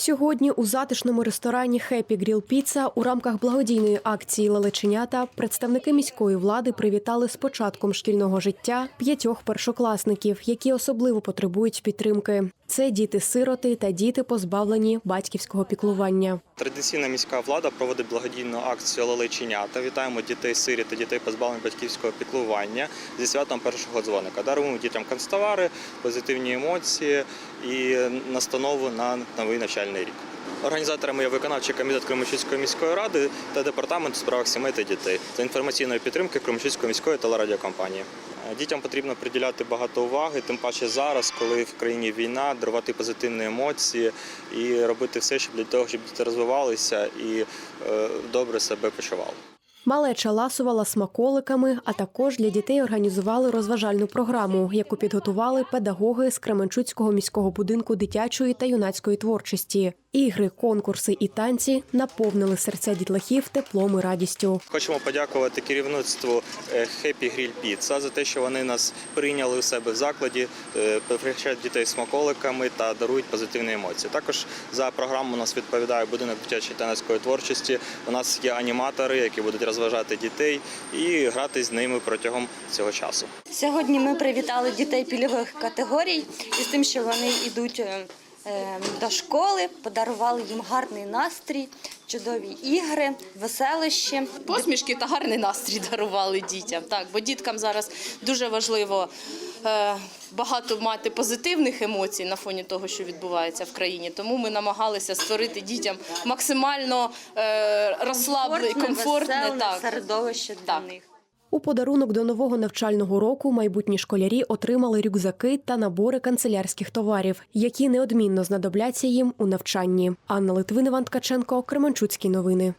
Сьогодні у затишному ресторані Happy Grill Pizza у рамках благодійної акції Лелеченята представники міської влади привітали з початком шкільного життя п'ятьох першокласників, які особливо потребують підтримки. Це діти-сироти та діти, позбавлені батьківського піклування. Традиційна міська влада проводить благодійну акцію Лелеченята. Вітаємо дітей сирі та дітей позбавлених батьківського піклування зі святом першого дзвоника. Даруємо дітям канцтовари, позитивні емоції і настанову на новий навчальний рік. Організаторами є виконавчий комітет Кримчицької міської ради та департамент у справах сімей та дітей за інформаційної підтримки Кримчицької міської телерадіокомпанії. Е, Дітям потрібно приділяти багато уваги, тим паче зараз, коли в країні війна, дарувати позитивні емоції і робити все, щоб для того, щоб діти розвивалися і е, добре себе почували. Малеча ласувала смаколиками, а також для дітей організували розважальну програму, яку підготували педагоги з Кременчуцького міського будинку дитячої та юнацької творчості. Ігри, конкурси і танці наповнили серця дітлахів теплом і радістю. Хочемо подякувати керівництву е, Happy Grill Pizza за те, що вони нас прийняли у себе в закладі, е, пригощають дітей смаколиками та дарують позитивні емоції. Також за програму у нас відповідає будинок дитячої та юнацької творчості. У нас є аніматори, які будуть розважати дітей і грати з ними протягом цього часу. Сьогодні ми привітали дітей пільгових категорій із тим, що вони йдуть е, до школи, подарували їм гарний настрій, чудові ігри, веселищі. посмішки та гарний настрій дарували дітям. Так, бо діткам зараз дуже важливо е, багато мати позитивних емоцій на фоні того, що відбувається в країні. Тому ми намагалися створити дітям максимально е, розслаблене, комфортне веселе так. середовище для Так. них. У подарунок до нового навчального року майбутні школярі отримали рюкзаки та набори канцелярських товарів, які неодмінно знадобляться їм у навчанні. Анна Литвинова, Ткаченко, Кременчуцькі новини.